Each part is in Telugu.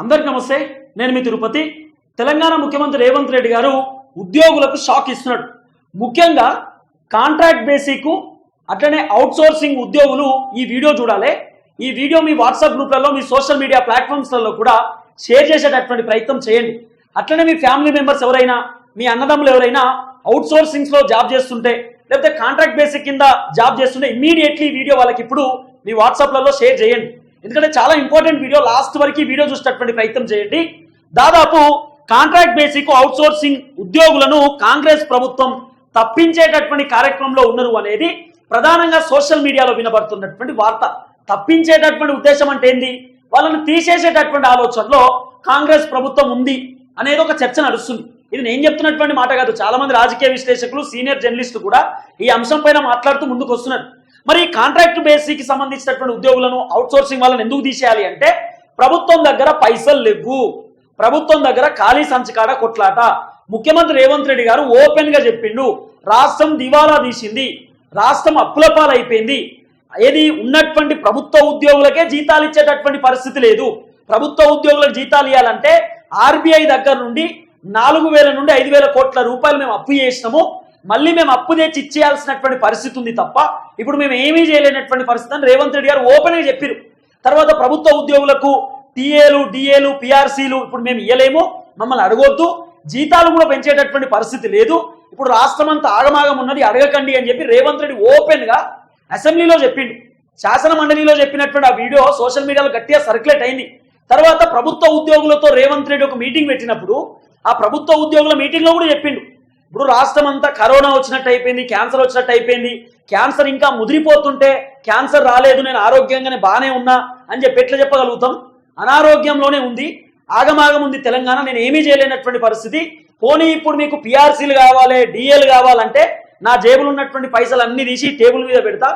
అందరికి నమస్తే నేను మీ తిరుపతి. తెలంగాణ ముఖ్యమంత్రి రేవంత్ రెడ్డి గారు ఉద్యోగులకు షాక్ ఇస్తున్నాడు. ముఖ్యంగా కాంట్రాక్ట్ బేసిక్ అట్లనే అవుట్ సోర్సింగ్ ఉద్యోగులు ఈ వీడియో చూడాలి. ఈ వీడియో మీ వాట్సాప్ గ్రూప్లలో మీ సోషల్ మీడియా ప్లాట్ఫామ్స్లలో కూడా షేర్ చేసేటటువంటి ప్రయత్నం చేయండి. అట్లనే మీ ఫ్యామిలీ మెంబర్స్ ఎవరైనా మీ అన్నదమ్ములు ఎవరైనా అవుట్ సోర్సింగ్స్లో జాబ్ చేస్తుంటే లేకపోతే కాంట్రాక్ట్ బేసిక్ కింద జాబ్ చేస్తుంటే ఇమీడియట్లీ వీడియో వాళ్ళకి ఇప్పుడు మీ వాట్సాప్లలో షేర్ చేయండి. ఎందుకంటే చాలా ఇంపార్టెంట్ వీడియో లాస్ట్ వరకు వీడియో చూసేటటువంటి ప్రయత్నం చేయండి. దాదాపు కాంట్రాక్ట్ బేసిక్ అవుట్ సోర్సింగ్ ఉద్యోగులను కాంగ్రెస్ ప్రభుత్వం తప్పించేటటువంటి కార్యక్రమంలో ఉన్నారు అనేది ప్రధానంగా సోషల్ మీడియాలో వినబడుతున్నటువంటి వార్త. తప్పించేటటువంటి ఉద్దేశం అంటే ఏంది? వాళ్ళని తీసేసేటటువంటి ఆలోచనలో కాంగ్రెస్ ప్రభుత్వం ఉంది అనేది ఒక చర్చ నడుస్తుంది. ఇది నేను చెప్తున్నటువంటి మాట కాదు. చాలా మంది రాజకీయ విశ్లేషకులు సీనియర్ జర్నలిస్టులు కూడా ఈ అంశం పైన మాట్లాడుతూ ముందుకు వస్తున్నారు మరి కాంట్రాక్ట్ బేసిక్ సంబంధించినటువంటి ఉద్యోగులను అవుట్సోర్సింగ్ వాళ్ళని ఎందుకు తీసేయాలి అంటే ప్రభుత్వం దగ్గర పైసలు లేవు. ప్రభుత్వం దగ్గర ఖాళీ సంచకాడ కొట్లాట. ముఖ్యమంత్రి రేవంత్ రెడ్డి గారు ఓపెన్గా చెప్పిండు. రాష్ట్రం దివాలా తీసింది. రాష్ట్రం అప్పుల పాలైపోయింది. ఏది ఉన్నటువంటి ప్రభుత్వ ఉద్యోగులకే జీతాలు ఇచ్చేటటువంటి పరిస్థితి లేదు. ప్రభుత్వ ఉద్యోగులకు జీతాలు ఇవ్వాలంటే ఆర్బీఐ దగ్గర నుండి నాలుగు వేల నుండి ఐదు వేల కోట్ల రూపాయలు మేము అప్పు చేసినాము. మళ్ళీ మేము అప్పు తెచ్చి ఇచ్చేయాల్సినటువంటి పరిస్థితి ఉంది తప్ప ఇప్పుడు మేము ఏమీ చేయలేనటువంటి పరిస్థితి అని రేవంత్ రెడ్డి గారు ఓపెన్గా చెప్పారు. తర్వాత ప్రభుత్వ ఉద్యోగులకు టీఏలు డిఏలు పిఆర్సీలు ఇప్పుడు మేము ఇయ్యలేము మమ్మల్ని అడగొద్దు జీతాలు కూడా పెంచేటటువంటి పరిస్థితి లేదు. ఇప్పుడు రాష్ట్రం అంతా ఆగమాగం ఉన్నది అడగకండి అని చెప్పి రేవంత్ రెడ్డి ఓపెన్గా అసెంబ్లీలో చెప్పిండు. శాసన మండలిలో చెప్పినటువంటి ఆ వీడియో సోషల్ మీడియాలో గట్టిగా సర్క్యులేట్ అయింది. తర్వాత ప్రభుత్వ ఉద్యోగులతో రేవంత్ రెడ్డి ఒక మీటింగ్ పెట్టినప్పుడు ఆ ప్రభుత్వ ఉద్యోగుల మీటింగ్లో కూడా చెప్పిండు. ఇప్పుడు రాష్ట్రం అంతా కరోనా వచ్చినట్టు అయిపోయింది క్యాన్సర్ వచ్చినట్టు అయిపోయింది. క్యాన్సర్ ఇంకా ముదిరిపోతుంటే క్యాన్సర్ రాలేదు నేను ఆరోగ్యంగానే బాగానే ఉన్నా అని చెప్పి ఎట్లా చెప్పగలుగుతాం? అనారోగ్యంలోనే ఉంది ఆగమాగం ఉంది తెలంగాణ నేను ఏమీ చేయలేనటువంటి పరిస్థితి. పోనీ ఇప్పుడు మీకు పిఆర్సీలు కావాలి డిఏలు కావాలంటే నా జేబులు ఉన్నటువంటి పైసలు అన్ని తీసి టేబుల్ మీద పెడతా.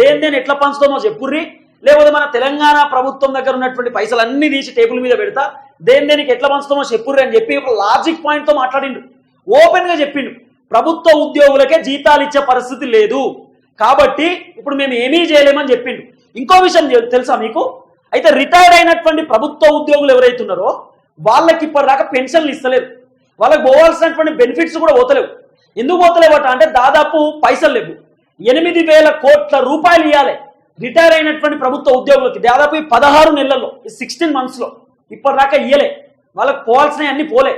దేని దేని ఎట్లా పంచుతామో చెప్పుర్రి. లేకపోతే మన తెలంగాణ ప్రభుత్వం దగ్గర ఉన్నటువంటి పైసలు అన్ని తీసి టేబుల్ మీద పెడతా. దేని దేనికి ఎట్లా పంచుతామో చెప్పుర్రి అని చెప్పి ఒక లాజిక్ పాయింట్తో మాట్లాడిండు. ఓపెన్గా చెప్పిండు. ప్రభుత్వ ఉద్యోగులకే జీతాలు ఇచ్చే పరిస్థితి లేదు. కాబట్టి ఇప్పుడు మేము ఏమీ చేయలేమని చెప్పిండు. ఇంకో విషయం తెలుసా మీకు? అయితే రిటైర్డ్ అయినటువంటి ప్రభుత్వ ఉద్యోగులు ఎవరైతే ఉన్నారో వాళ్ళకి ఇప్పటిదాకా పెన్షన్లు ఇస్తలేరు. వాళ్ళకి పోవాల్సినటువంటి బెనిఫిట్స్ కూడా పోతలేవు. ఎందుకు పోతలేవట అంటే దాదాపు పైసలు లేవు. ఎనిమిది వేల కోట్ల రూపాయలు ఇవ్వాలి రిటైర్ అయినటువంటి ప్రభుత్వ ఉద్యోగులకి. దాదాపు ఈ పదహారు నెలల్లో సిక్స్టీన్ మంత్స్లో ఇప్పటిదాకా ఇయ్యలే. వాళ్ళకి పోవాల్సినవి అన్నీ పోలే.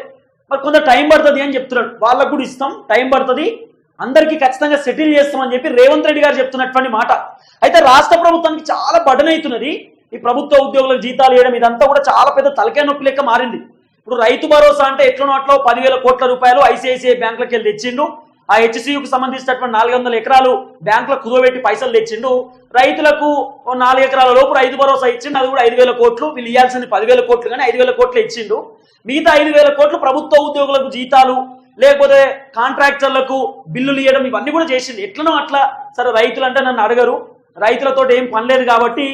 మరి కొంత టైం పడుతుంది అని చెప్తున్నాడు. వాళ్ళకు కూడా ఇస్తాం టైం పడుతుంది. అందరికీ ఖచ్చితంగా సెటిల్ చేస్తామని చెప్పి రేవంత్ రెడ్డి గారు చెప్తున్నటువంటి మాట. అయితే రాష్ట్ర ప్రభుత్వానికి చాలా బడన్ అవుతున్నది ఈ ప్రభుత్వ ఉద్యోగులకు జీతాలు ఇవ్వడం ఇదంతా కూడా చాలా పెద్ద తలకాయ నొప్పి లెక్క మారింది. ఇప్పుడు రైతు భరోసా అంటే ఎట్లనో అట్లా పదివేల కోట్ల రూపాయలు ఐసిఐసిఐ బ్యాంకులకు వెళ్ళి తెచ్చిండు. ఆ హెచ్సియుకు సంబంధించినటువంటి నాలుగు వందల ఎకరాలు బ్యాంకులకు కుదవబెట్టి పైసలు తెచ్చిండు. రైతులకు నాలుగు ఎకరాల లోపు రైతు భరోసా ఇచ్చిండు. అది కూడా ఐదు వేల కోట్లు. వీళ్ళు ఇవ్వాల్సింది పదివేల కోట్లు కానీ ఐదు వేల కోట్లు ఇచ్చిండు. మిగతా ఐదు వేల కోట్లు ప్రభుత్వ ఉద్యోగులకు జీతాలు లేకపోతే కాంట్రాక్టర్లకు బిల్లులు ఇవ్వడం ఇవన్నీ కూడా చేసింది ఎట్లనో అట్లా సరే రైతులు అంటే నన్ను అడగరు. రైతులతో ఏం పనిలేదు కాబట్టి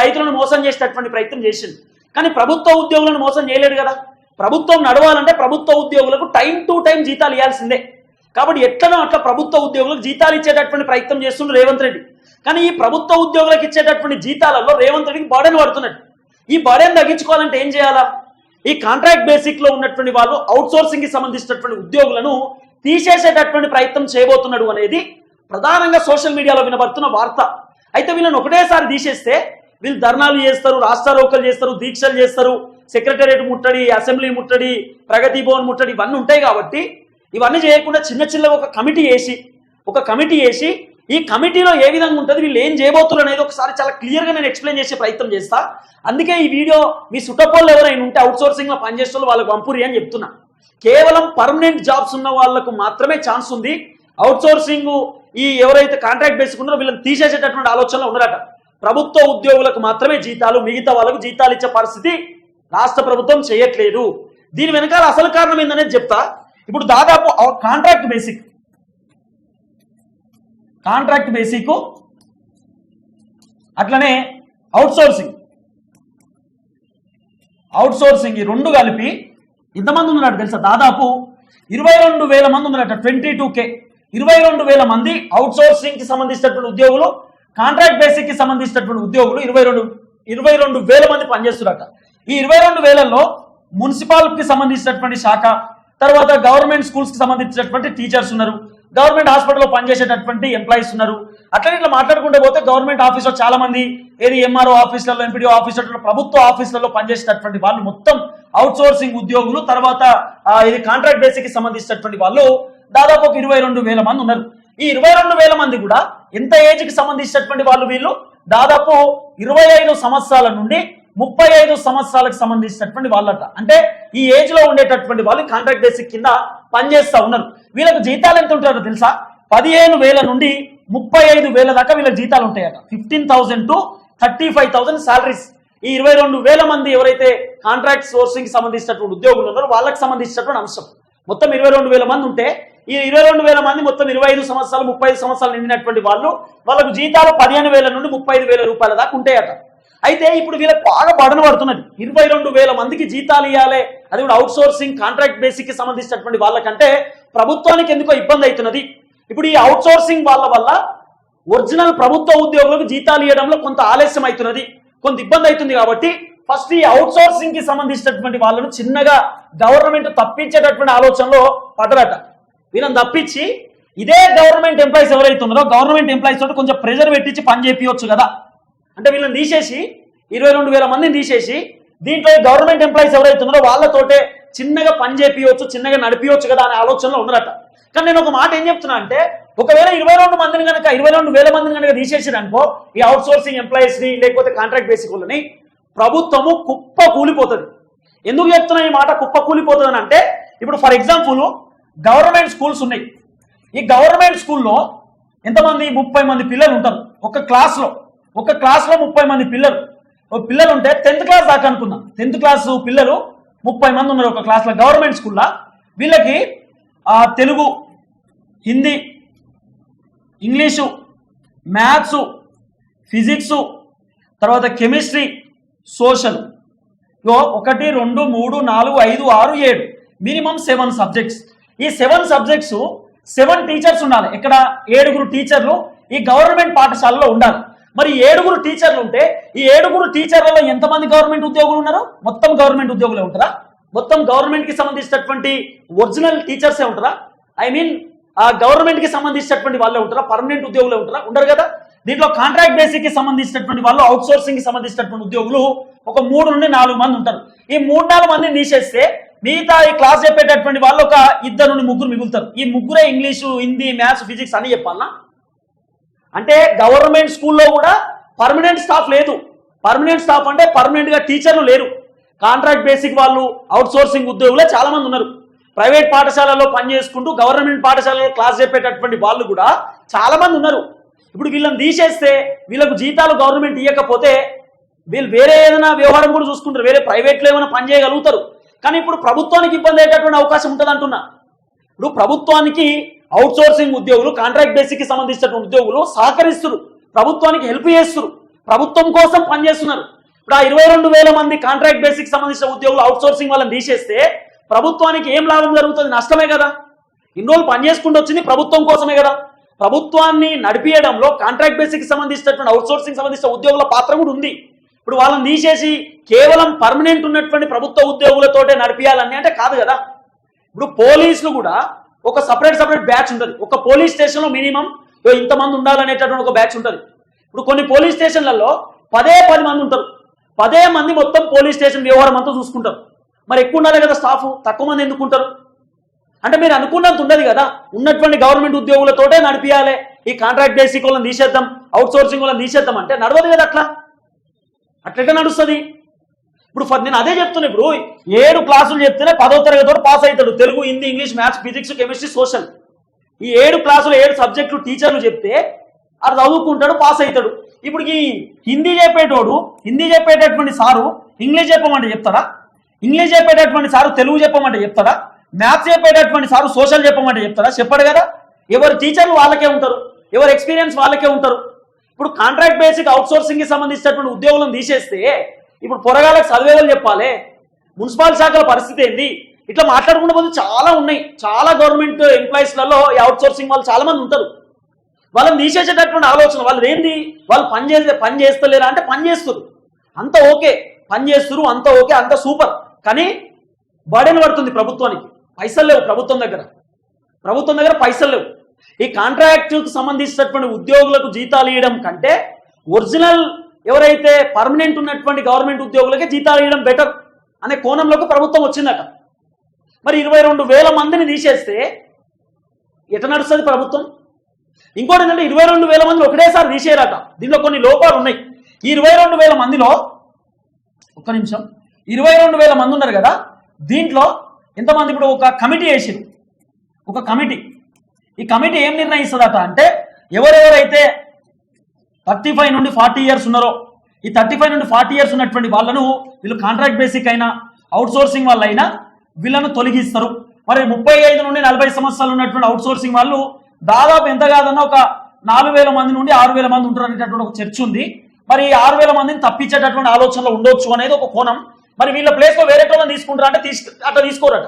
రైతులను మోసం చేసేటటువంటి ప్రయత్నం చేసింది కానీ ప్రభుత్వ ఉద్యోగులను మోసం చేయలేడు కదా. ప్రభుత్వం నడవాలంటే ప్రభుత్వ ఉద్యోగులకు టైం టు టైం జీతాలు ఇవ్వాల్సిందే కాబట్టి ఎట్లనో అట్లా ప్రభుత్వ ఉద్యోగులకు జీతాలు ఇచ్చేటటువంటి ప్రయత్నం చేస్తుండ్రు రేవంత్ రెడ్డి. కానీ ఈ ప్రభుత్వ ఉద్యోగులకు ఇచ్చేటటువంటి జీతాలలో రేవంత్ రెడ్డికి బర్డెన్ పడుతున్నాడు ఈ బర్డెన్ తగ్గించుకోవాలంటే ఏం చేయాలా? ఈ కాంట్రాక్ట్ బేసిక్లో ఉన్నటువంటి వాళ్ళు అవుట్ సోర్సింగ్కి సంబంధించినటువంటి ఉద్యోగులను తీసేసేటటువంటి ప్రయత్నం చేయబోతున్నాడు అనేది ప్రధానంగా సోషల్ మీడియాలో వినబడుతున్న వార్త. అయితే వీళ్ళని ఒకటేసారి తీసేస్తే వీళ్ళు ధర్నాలు చేస్తారు రాష్ట్రారోకలు చేస్తారు దీక్షలు చేస్తారు సెక్రటేరియట్ ముట్టడి అసెంబ్లీ ముట్టడి ప్రగతి భవన్ ముట్టడి ఇవన్నీ ఉంటాయి కాబట్టి ఇవన్నీ చేయకుండా చిన్న చిన్న ఒక కమిటీ వేసి ఒక కమిటీ వేసి ఈ కమిటీలో ఏ విధంగా ఉంటుంది వీళ్ళు ఏం చేయబోతున్నారు అనేది ఒకసారి చాలా క్లియర్గా నేను ఎక్స్ప్లెయిన్ చేసే ప్రయత్నం చేస్తా. అందుకే ఈ వీడియో మీ సుటపోళ్ళు ఎవరైనా ఉంటే అవుట్సోర్సింగ్లో పనిచేస్తున్న వాళ్ళకు వాళ్ళకి పంపురి అని చెప్తున్నా. కేవలం పర్మనెంట్ జాబ్స్ ఉన్న వాళ్ళకు మాత్రమే ఛాన్స్ ఉంది. అవుట్సోర్సింగ్ ఈ ఎవరైతే కాంట్రాక్ట్ బేసిక్ వీళ్ళని తీసేసేటటువంటి ఆలోచనలో ఉన్నారట. ప్రభుత్వ ఉద్యోగులకు మాత్రమే జీతాలు మిగతా వాళ్ళకు జీతాలు ఇచ్చే పరిస్థితి రాష్ట్ర ప్రభుత్వం చేయట్లేదు. దీని వెనకాల అసలు కారణం ఏందనేది చెప్తా. ఇప్పుడు దాదాపు కాంట్రాక్ట్ బేసిక్ కాంట్రాక్ట్ బేసిక్ అట్లనే అవుట్ సోర్సింగ్ సోర్సింగ్ ఈ రెండు కలిపి ఇంతమంది ఉన్నారట తెలుసా? దాదాపు ఇరవై రెండు వేల మంది ఉన్నారట ట్వంటీ టూ కే ఇరవై రెండు వేల మంది అవుట్ సోర్సింగ్కి సంబంధించినటువంటి ఉద్యోగులు కాంట్రాక్ట్ బేసిక్కి సంబంధించినటువంటి ఉద్యోగులు ఇరవై రెండు ఇరవై రెండు వేల మంది పనిచేస్తున్నారట. ఈ ఇరవై రెండు వేలలో మున్సిపాలిటీకి సంబంధించినటువంటి శాఖ తర్వాత గవర్నమెంట్ స్కూల్స్కి సంబంధించినటువంటి టీచర్స్ ఉన్నారు. గవర్నమెంట్ హాస్పిటల్లో పనిచేసేటటువంటి ఎంప్లాయీస్ ఉన్నారు. అట్లనే ఇట్లా మాట్లాడుకుంటూ పోతే గవర్నమెంట్ ఆఫీస్లో చాలా మంది ఏది ఎంఆర్ఓ ఆఫీసులలో ఎంపీడీఓ ఆఫీసులలో ప్రభుత్వ ఆఫీసులలో పనిచేసేటటువంటి వాళ్ళు మొత్తం అవుట్ సోర్సింగ్ ఉద్యోగులు. తర్వాత ఇది కాంట్రాక్ట్ బేసిక్కి సంబంధించినటువంటి వాళ్ళు దాదాపు ఒక ఇరవై రెండు వేల మంది ఉన్నారు. ఈ ఇరవై రెండు వేల మంది కూడా ఎంత ఏజ్కి సంబంధించినటువంటి వాళ్ళు వీళ్ళు? దాదాపు ఇరవై ఐదు సంవత్సరాల నుండి ముప్పై ఐదు సంవత్సరాలకు సంబంధించినటువంటి వాళ్ళట. అంటే ఈ ఏజ్లో ఉండేటటువంటి వాళ్ళు కాంట్రాక్ట్ బేసిక్ కింద పనిచేస్తూ ఉన్నారు. వీళ్ళకి జీతాలు ఎంత ఉంటారో తెలుసా? పదిహేను వేల నుండి ముప్పై ఐదు వేల దాకా వీళ్ళకి జీతాలు ఉంటాయట. Fifteen thousand to thirty five thousand salaries. ఈ ఇరవై రెండు వేల మంది ఎవరైతే కాంట్రాక్ట్ సోర్సింగ్ సంబంధించినటువంటి ఉద్యోగులు ఉన్నారో వాళ్ళకి సంబంధించినటువంటి అంశం. మొత్తం ఇరవై రెండు వేల మంది ఉంటే ఈ ఇరవై రెండు వేల మంది మొత్తం ఇరవై ఐదు సంవత్సరాలు ముప్పై ఐదు సంవత్సరాలు నిండినటువంటి వాళ్ళు వాళ్ళకు జీతాలు పదిహేను వేల నుండి ముప్పై ఐదు వేల రూపాయల దాకా ఉంటాయట. అయితే ఇప్పుడు వీళ్ళకి బాగా బడన పడుతున్నది. ఇరవై రెండు వేల మందికి జీతాలు ఇవ్వాలి అది కూడా అవుట్ సోర్సింగ్ కాంట్రాక్ట్ బేసిక్కి సంబంధించినటువంటి వాళ్ళకంటే ప్రభుత్వానికి ఎందుకో ఇబ్బంది అవుతున్నది. ఇప్పుడు ఈ అవుట్ సోర్సింగ్ వాళ్ళ వల్ల ఒరిజినల్ ప్రభుత్వ ఉద్యోగులకు జీతాలు ఇవ్వడంలో కొంత ఆలస్యం అవుతున్నది. కొంత ఇబ్బంది అవుతుంది కాబట్టి ఫస్ట్ ఈ అవుట్ సోర్సింగ్కి సంబంధించినటువంటి వాళ్ళను చిన్నగా గవర్నమెంట్ తప్పించేటటువంటి ఆలోచనలో పడరట వీళ్ళని తప్పించి ఇదే గవర్నమెంట్ ఎంప్లాయీస్ ఎవరైతున్నారో గవర్నమెంట్ ఎంప్లాయీస్ తోటి కొంచెం ప్రెజర్ పెట్టించి పని చేపించవచ్చు కదా. అంటే వీళ్ళని తీసేసి ఇరవై రెండు వేల మందిని తీసేసి దీంట్లో గవర్నమెంట్ ఎంప్లాయీస్ ఎవరైతే ఉన్నారో వాళ్ళతోటే చిన్నగా పని చేపియవచ్చు చిన్నగా నడిపియవచ్చు కదా అనే ఆలోచనలో ఉన్నారట. కానీ నేను ఒక మాట ఏం చెప్తున్నా అంటే ఒకవేళ ఇరవై రెండు మందిని కనుక ఇరవై రెండు వేల మందిని కనుక తీసేసిరనుకో ఈ అవుట్ సోర్సింగ్ ఎంప్లాయీస్ని లేకపోతే కాంట్రాక్ట్ బేసిక్ వాళ్ళని ప్రభుత్వము కుప్ప కూలిపోతుంది. ఎందుకు చెప్తున్నా ఈ మాట కుప్ప కూలిపోతుంది అంటే ఇప్పుడు ఫర్ ఎగ్జాంపుల్ గవర్నమెంట్ స్కూల్స్ ఉన్నాయి. ఈ గవర్నమెంట్ స్కూల్లో ఎంతమంది? ముప్పై మంది పిల్లలు ఉంటారు. ఒక క్లాస్లో ఒక క్లాస్లో ముప్పై మంది పిల్లలు. ఒక పిల్లలు ఉంటే టెన్త్ క్లాస్ దాకా అనుకుందాం. టెన్త్ క్లాస్ పిల్లలు ముప్పై మంది ఉన్నారు ఒక క్లాస్లో గవర్నమెంట్ స్కూల్లో వీళ్ళకి Telugu Hindi English maths physics తర్వాత కెమిస్ట్రీ సోషల్ ఒకటి రెండు మూడు నాలుగు ఐదు ఆరు ఏడు. మినిమం సెవెన్ సబ్జెక్ట్స్ ఈ సెవెన్ సబ్జెక్ట్స్ సెవెన్ టీచర్స్ ఉండాలి. ఇక్కడ ఏడుగురు టీచర్లు ఈ గవర్నమెంట్ పాఠశాలలో ఉండాలి. మరి ఏడుగురు టీచర్లు ఉంటే ఈ ఏడుగురు టీచర్లలో ఎంతమంది గవర్నమెంట్ ఉద్యోగులు ఉన్నారు? మొత్తం గవర్నమెంట్ ఉద్యోగులే ఉంటారా? మొత్తం గవర్నమెంట్కి సంబంధించినటువంటి ఒరిజినల్ టీచర్సే ఉంటారా? ఐ మీన్ ఆ గవర్నమెంట్కి సంబంధించినటువంటి వాళ్ళే ఉంటారా? పర్మనెంట్ ఉద్యోగులే ఉంటారా? ఉండరు కదా? దీంట్లో కాంట్రాక్ట్ బేసిక్కి సంబంధించినటువంటి వాళ్ళు అవుట్ సోర్సింగ్కి సంబంధించినటువంటి ఉద్యోగులు ఒక మూడు నుండి నాలుగు మంది ఉంటారు. ఈ మూడు నాలుగు మంది తీసేస్తే మిగతా ఈ క్లాస్ చెప్పేటటువంటి వాళ్ళు ఒక ఇద్దరు నుండి ముగ్గురు మిగులుతారు. ఈ ముగ్గురే ఇంగ్లీషు హిందీ మ్యాథ్స్ ఫిజిక్స్ అని చెప్పాలన్నా అంటే గవర్నమెంట్ స్కూల్లో కూడా పర్మనెంట్ స్టాఫ్ లేదు. పర్మనెంట్ స్టాఫ్ అంటే పర్మనెంట్గా టీచర్లు లేరు. కాంట్రాక్ట్ బేసిక్ వాళ్ళు అవుట్సోర్సింగ్ ఉద్యోగులే చాలామంది ఉన్నారు. ప్రైవేట్ పాఠశాలలో పనిచేసుకుంటూ గవర్నమెంట్ పాఠశాలలో క్లాస్ చెప్పేటటువంటి వాళ్ళు కూడా చాలామంది ఉన్నారు. ఇప్పుడు వీళ్ళని తీసేస్తే వీళ్ళకు జీతాలు గవర్నమెంట్ ఇవ్వకపోతే వీళ్ళు వేరే ఏదైనా వ్యవహారం కూడా చూసుకుంటారు. వేరే ప్రైవేట్లో ఏమైనా పని చేయగలుగుతారు. కానీ ఇప్పుడు ప్రభుత్వానికి ఇబ్బంది అయ్యేటటువంటి అవకాశం ఉంటుంది అంటున్నా ఇప్పుడు ప్రభుత్వానికి అవుట్ సోర్సింగ్ ఉద్యోగులు కాంట్రాక్ట్ బేసిక్కి ఉద్యోగులు సహకరిస్తున్నారు ప్రభుత్వానికి హెల్ప్ చేస్తున్నారు ప్రభుత్వం కోసం పనిచేస్తున్నారు. ఇప్పుడు ఆ ఇరవై రెండు వేల మంది కాంట్రాక్ట్ బేసిక్ సంబంధించిన ఉద్యోగులు అవుట్ సోర్సింగ్ వాళ్ళని తీసేస్తే ప్రభుత్వానికి ఏం లాభం జరుగుతుంది? నష్టమే కదా. ఇన్ని రోజులు పనిచేసుకుంటూ వచ్చింది ప్రభుత్వం కోసమే కదా. ప్రభుత్వాన్ని నడిపించడంలో కాంట్రాక్ట్ బేసిక్ సంబంధించినటువంటి అవుట్ సోర్సింగ్ సంబంధించిన ఉద్యోగుల పాత్ర కూడా ఉంది. ఇప్పుడు వాళ్ళని తీసేసి కేవలం పర్మనెంట్ ఉన్నటువంటి ప్రభుత్వ ఉద్యోగులతోటే నడిపించాలని అంటే కాదు కదా. ఇప్పుడు పోలీసులు కూడా ఒక సపరేట్ సపరేట్ బ్యాచ్ ఉంటుంది. ఒక పోలీస్ స్టేషన్లో మినిమం ఇంతమంది ఉండాలనేటటువంటి ఒక బ్యాచ్ ఉంటుంది. ఇప్పుడు కొన్ని పోలీస్ స్టేషన్లలో పదే పది మంది ఉంటారు. పదే మంది మొత్తం పోలీస్ స్టేషన్ వ్యవహారం అంతా చూసుకుంటారు. మరి ఎక్కువ ఉండాలి కదా స్టాఫ్ తక్కువ మంది ఎందుకు ఉంటారు? అంటే మీరు అనుకున్నంత ఉండదు కదా. ఉన్నటువంటి గవర్నమెంట్ ఉద్యోగులతోటే నడిపియాలి. ఈ కాంట్రాక్ట్ బేసిక్ వాళ్ళని తీసేద్దాం అవుట్ సోర్సింగ్ వాళ్ళని తీసేద్దాం అంటే నడవదు కదా అట్లా. అట్లెట్లా నడుస్తుంది? ఇప్పుడు ఫర్ నేను అదే చెప్తున్నా ఇప్పుడు ఏడు క్లాసులు చెప్తేనే పదో తరగతి వరకు పాస్ అవుతాడు. Telugu Hindi English maths physics chemistry social. ఈ ఏడు క్లాసులు ఏడు సబ్జెక్టులు టీచర్లు చెప్తే అది చదువుకుంటాడు పాస్ అవుతాడు. ఇప్పుడు ఈ హిందీ చెప్పేటోడు హిందీ చెప్పేటటువంటి సారు ఇంగ్లీష్ చెప్పమంటే చెప్తాడా? ఇంగ్లీష్ చెప్పేటటువంటి సారు తెలుగు చెప్పమంటే చెప్తాడా? మ్యాథ్స్ చెప్పేటటువంటి సారు సోషల్ చెప్పమంటే చెప్తాడా? చెప్పాడు కదా. ఎవరు టీచర్లు వాళ్ళకే ఉంటారు. ఎవరు ఎక్స్పీరియన్స్ వాళ్ళకే ఉంటారు. ఇప్పుడు కాంట్రాక్ట్ బేసిక్ అవుట్సోర్సింగ్కి కి సంబంధించినటువంటి ఉద్యోగులను తీసేస్తే ఇప్పుడు పొరగాలకు చదివేవాళ్ళు చెప్పాలి. మున్సిపల్ శాఖల పరిస్థితి ఏంది? ఇట్లా మాట్లాడుకుంటే పోతే చాలా ఉన్నాయి. చాలా గవర్నమెంట్ ఎంప్లాయీస్లలో ఈ అవుట్ సోర్సింగ్ వాళ్ళు చాలా మంది ఉంటారు. వాళ్ళని తీసేసేటటువంటి ఆలోచన వాళ్ళు ఏంది? వాళ్ళు పని చేసే పని చేస్తలేరా అంటే పని చేస్తారు అంత ఓకే పని చేస్తారు అంత ఓకే అంత సూపర్. కానీ బర్డెన్ పడుతుంది ప్రభుత్వానికి. పైసలు లేవు ప్రభుత్వం దగ్గర. ప్రభుత్వం దగ్గర పైసలు లేవు. ఈ కాంట్రాక్టుకు సంబంధించినటువంటి ఉద్యోగులకు జీతాలు ఇవ్వడం కంటే ఒరిజినల్ ఎవరైతే పర్మనెంట్ ఉన్నటువంటి గవర్నమెంట్ ఉద్యోగులకే జీతాలు ఇవ్వడం బెటర్ అనే కోణంలోకి ప్రభుత్వం వచ్చిందట. మరి ఇరవై రెండు వేల మందిని తీసేస్తే ఎట నడుస్తుంది ప్రభుత్వం? ఇంకోటి ఏంటంటే ఇరవై రెండు వేల మంది ఒకటేసారి తీసేయాలట. దీనిలో కొన్ని లోపాలు ఉన్నాయి. ఈ ఇరవై రెండు వేల మందిలో ఒక్క నిమిషం. ఇరవై రెండు వేల మంది ఉన్నారు కదా దీంట్లో ఎంతమంది ఇప్పుడు ఒక కమిటీ వేసారు ఒక కమిటీ. ఈ కమిటీ ఏం నిర్ణయిస్తుందట అంటే ఎవరెవరైతే థర్టీ ఫైవ్ నుండి ఫార్టీ ఇయర్స్ ఉన్నారో. ఈ థర్టీ ఫైవ్ నుండి ఫార్టీ ఇయర్స్ ఉన్నటువంటి వాళ్ళను వీళ్ళు కాంట్రాక్ట్ బేసిక్ అయినా అవుట్ సోర్సింగ్ వాళ్ళైనా వీళ్ళను తొలగిస్తారు. మరి ముప్పై ఐదు నుండి నలభై సంవత్సరాలు ఉన్నటువంటి అవుట్ సోర్సింగ్ వాళ్ళు దాదాపు ఎంత కాదన్నా ఒక నాలుగు వేల మంది నుండి ఆరు వేల మంది ఉంటారు అనేటటువంటి ఒక చర్చ ఉంది. మరి ఈ ఆరు వేల మందిని తప్పించేటటువంటి ఆలోచనలో ఉండొచ్చు అనేది ఒక కోణం. మరి వీళ్ళ ప్లేస్లో వేరే తీసుకుంటారు అంటే తీసుకు అట్లా తీసుకోరట.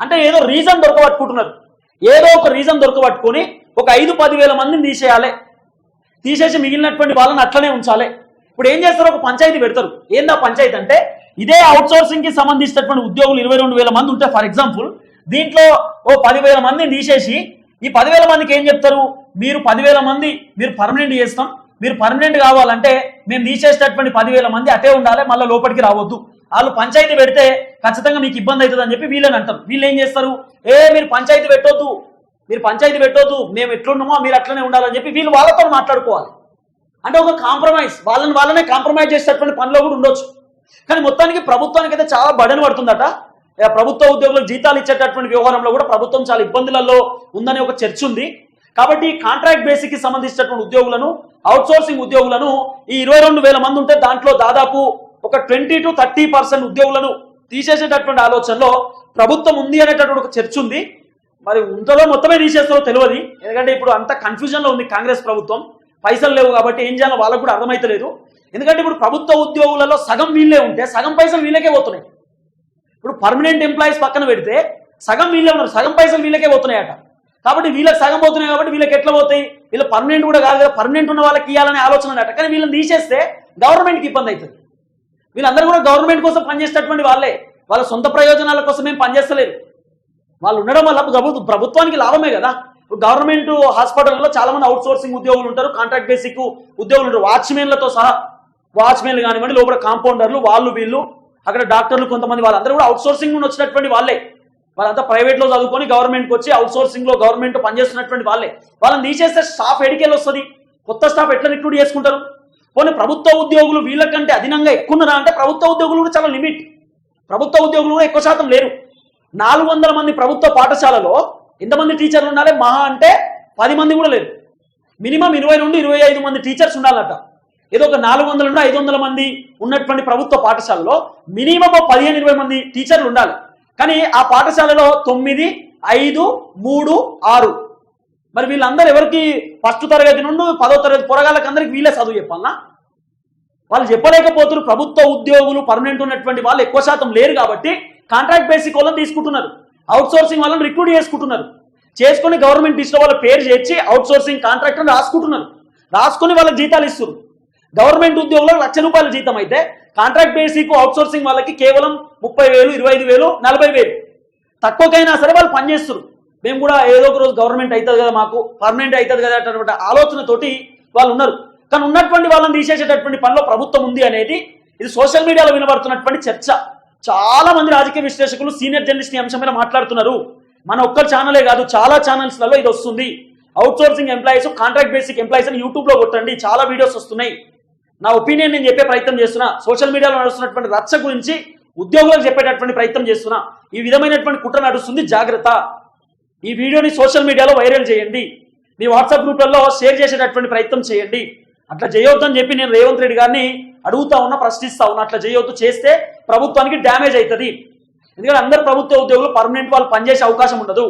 అంటే ఏదో రీజన్ దొరకబట్టుకుంటున్నారు. ఏదో ఒక రీజన్ దొరకబట్టుకొని ఒక ఐదు పది వేల మందిని తీసేయాలి. తీసేసి మిగిలినటువంటి వాళ్ళని అట్లనే ఉంచాలి. ఇప్పుడు ఏం చేస్తారు? ఒక పంచాయతీ పెడతారు. ఏందా పంచాయతీ అంటే ఇదే అవుట్ సోర్సింగ్కి సంబంధించినటువంటి ఉద్యోగులు ఇరవై రెండు వేల మంది ఉంటే ఫర్ ఎగ్జాంపుల్ దీంట్లో ఓ పదివేల మందిని తీసేసి ఈ పదివేల మందికి ఏం చెప్తారు? మీరు పదివేల మంది మీరు పర్మనెంట్ చేస్తాం. మీరు పర్మనెంట్ కావాలంటే మేము తీసేసేటటువంటి పదివేల మంది అటే ఉండాలి మళ్ళీ లోపలికి రావద్దు. వాళ్ళు పంచాయతీ పెడితే ఖచ్చితంగా మీకు ఇబ్బంది అవుతుంది అని చెప్పి వీళ్ళని అంటారు. వీళ్ళు ఏం చేస్తారు? ఏ మీరు పంచాయతీ పెట్టొద్దు. మీరు పంచాయతీ పెట్టొద్దు మేము ఎట్లున్నామో మీరు అట్లనే ఉండాలని చెప్పి వీళ్ళు వాళ్ళతో మాట్లాడుకోవాలి. అంటే ఒక కాంప్రమైజ్ వాళ్ళని వాళ్ళనే కాంప్రమైజ్ చేసేటటువంటి పనిలో కూడా ఉండొచ్చు. కానీ మొత్తానికి ప్రభుత్వానికి అయితే చాలా బడన్ పడుతుందట. ప్రభుత్వ ఉద్యోగులకు జీతాలు ఇచ్చేటటువంటి వ్యవహారంలో కూడా ప్రభుత్వం చాలా ఇబ్బందులలో ఉందనే ఒక చర్చ ఉంది. కాబట్టి కాంట్రాక్ట్ బేసిక్కి సంబంధించినటువంటి ఉద్యోగులను అవుట్ సోర్సింగ్ ఉద్యోగులను ఈ ఇరవై రెండు వేల మంది ఉంటే దాంట్లో దాదాపు ఒక ట్వంటీ టు థర్టీ పర్సెంట్ ఉద్యోగులను తీసేసేటటువంటి ఆలోచనలో ప్రభుత్వం ఉంది అనేటటువంటి ఒక చర్చ ఉంది. మరి ఉంటుందో మొత్తమే తీసేస్తారో తెలియదు ఎందుకంటే ఇప్పుడు అంత కన్ఫ్యూజన్లో ఉంది కాంగ్రెస్ ప్రభుత్వం. పైసలు లేవు కాబట్టి ఏం చేయాలో వాళ్ళకు కూడా అర్థమైతలేదు. ఎందుకంటే ఇప్పుడు ప్రభుత్వ ఉద్యోగులలో సగం వీళ్ళే ఉంటే సగం పైసలు వీళ్ళకే పోతున్నాయి. ఇప్పుడు పర్మనెంట్ ఎంప్లాయీస్ పక్కన పెడితే సగం వీళ్ళే ఉన్నారు. సగం పైసలు వీళ్ళకే పోతున్నాయట. కాబట్టి వీళ్ళకి సగం పోతున్నాయి కాబట్టి వీళ్ళకి ఎట్లా పోతాయి? వీళ్ళు పర్మనెంట్ కూడా కాదు కదా పర్మనెంట్ ఉన్న వాళ్ళకి ఇవ్వాలనే ఆలోచన అట కానీ వీళ్ళని తీసేస్తే గవర్నమెంట్కి ఇబ్బంది అవుతుంది. వీళ్ళందరూ కూడా గవర్నమెంట్ కోసం పనిచేసేటటువంటి వాళ్ళే. వాళ్ళ సొంత ప్రయోజనాల కోసం ఏం పనిచేస్తలేరు. వాళ్ళు ఉండడం వల్ల ప్రభుత్వానికి లాభమే కదా. గవర్నమెంట్ హాస్పిటల్లో చాలా మంది అవుట్ సోర్సింగ్ ఉద్యోగులు ఉంటారు కాంట్రాక్ట్ బేసిక్ ఉద్యోగులు ఉంటారు. వాచ్మెన్లతో సహా వాచ్మెన్లు కానివ్వండి లోపల కాంపౌండర్లు వాళ్ళు వీళ్ళు అక్కడ డాక్టర్లు కొంతమంది వాళ్ళందరూ కూడా అవుట్ సోర్సింగ్ నుండి వచ్చినటువంటి వాళ్ళే. వాళ్ళంతా ప్రైవేట్లో చదువుకొని గవర్నమెంట్కి వచ్చి అవుట్ సోర్సింగ్లో గవర్నమెంట్ పనిచేస్తున్నటువంటి వాళ్ళే. వాళ్ళని తీసేస్తే స్టాఫ్ ఎడికెళ్ళి వస్తుంది. కొత్త స్టాఫ్ ఎట్లా రిక్రూట్ చేసుకుంటారు? పోనీ ప్రభుత్వ ఉద్యోగులు వీళ్ళకంటే అధినంగా ఎక్కువ ఉన్నారా అంటే ప్రభుత్వ ఉద్యోగులు కూడా చాలా లిమిట్. ప్రభుత్వ ఉద్యోగులు కూడా ఎక్కువ శాతం లేరు. నాలుగు వందల మంది ప్రభుత్వ పాఠశాలలో ఎంతమంది టీచర్లు ఉండాలి. మహా అంటే పది మంది కూడా లేరు. మినిమం ఇరవై నుండి ఇరవై ఐదు మంది టీచర్స్ ఉండాలట. ఏదో ఒక నాలుగు వందల నుండి ఐదు వందల మంది ఉన్నటువంటి ప్రభుత్వ పాఠశాలలో మినిమం పదిహేను ఇరవై మంది టీచర్లు ఉండాలి. కానీ ఆ పాఠశాలలో తొమ్మిది ఐదు మూడు ఆరు. మరి వీళ్ళందరూ ఎవరికి ఫస్ట్ తరగతి నుండి పదో తరగతి పొరగాళ్ళకి అందరికి వీళ్ళే చదువు చెప్పాలనా? వాళ్ళు చెప్పలేకపోతున్నారు. ప్రభుత్వ ఉద్యోగులు పర్మనెంట్ ఉన్నటువంటి వాళ్ళు ఎక్కువ శాతం లేరు కాబట్టి కాంట్రాక్ట్ బేసిక్ వాళ్ళని తీసుకుంటున్నారు. అవుట్ సోర్సింగ్ వాళ్ళని రిక్రూట్ చేసుకుంటున్నారు. చేసుకొని గవర్నమెంట్ లిస్ట్లో వాళ్ళ పేరు చేర్చి అవుట్ సోర్సింగ్ కాంట్రాక్ట్ రాసుకుంటున్నారు. రాసుకొని వాళ్ళకి జీతాలు ఇస్తున్నారు. గవర్నమెంట్ ఉద్యోగులకు లక్ష రూపాయల జీతం అయితే కాంట్రాక్ట్ బేసిక్ అవుట్ సోర్సింగ్ వాళ్ళకి కేవలం ముప్పై వేలు ఇరవై ఐదు వేలు నలభై వేలు. తక్కువకైనా సరే వాళ్ళు పనిచేస్తున్నారు మేము కూడా ఏదో ఒక రోజు గవర్నమెంట్ అవుతుంది కదా మాకు పర్మనెంట్ అవుతుంది కదా అటువంటి ఆలోచనతోటి వాళ్ళు ఉన్నారు. కానీ ఉన్నటువంటి వాళ్ళని తీసేసేటటువంటి పనిలో ప్రభుత్వం ఉంది అనేది ఇది సోషల్ మీడియాలో వినబడుతున్నటువంటి చర్చ. చాలా మంది రాజకీయ విశ్లేషకులు సీనియర్ జర్నలిస్ట్ అంశం మీద మాట్లాడుతున్నారు. మన ఒక్క ఛానలే కాదు చాలా ఛానల్స్లలో ఇది వస్తుంది. Outsourcing employees contract basic employees అని యూట్యూబ్లో కొట్టండి చాలా వీడియోస్ వస్తున్నాయి. నా ఒపీనియన్ నేను చెప్పే ప్రయత్నం చేస్తున్నా. సోషల్ మీడియాలో నడుస్తున్నటువంటి రచ్చ గురించి ఉద్యోగులకు చెప్పేటటువంటి ప్రయత్నం చేస్తున్నా. ఈ విధమైనటువంటి కుట్ర నడుస్తుంది జాగ్రత్త. ఈ వీడియోని సోషల్ మీడియాలో వైరల్ చేయండి. మీ వాట్సాప్ గ్రూప్లలో షేర్ చేసేటటువంటి ప్రయత్నం చేయండి. అట్లా చేయొద్దని చెప్పి నేను రేవంత్ రెడ్డి గారిని అడుగుతా ఉన్నా ప్రశ్నిస్తా ఉన్నా. అట్లా చేయొద్దు చేస్తే ప్రభుత్వానికి డ్యామేజ్ అవుతుంది ఎందుకంటే అందరు ప్రభుత్వ ఉద్యోగులు పర్మనెంట్ వాళ్ళు పనిచేసే అవకాశం ఉండదు.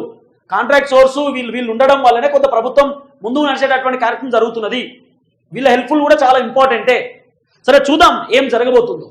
కాంట్రాక్ట్ సోర్సు వీళ్ళు వీళ్ళు ఉండడం వల్లనే కొంత ప్రభుత్వం ముందుకు నడిచేటటువంటి కార్యక్రమం జరుగుతున్నది. వీళ్ళ హెల్ప్ఫుల్ కూడా చాలా ఇంపార్టెంటే సరే చూద్దాం ఏం జరగబోతుందో.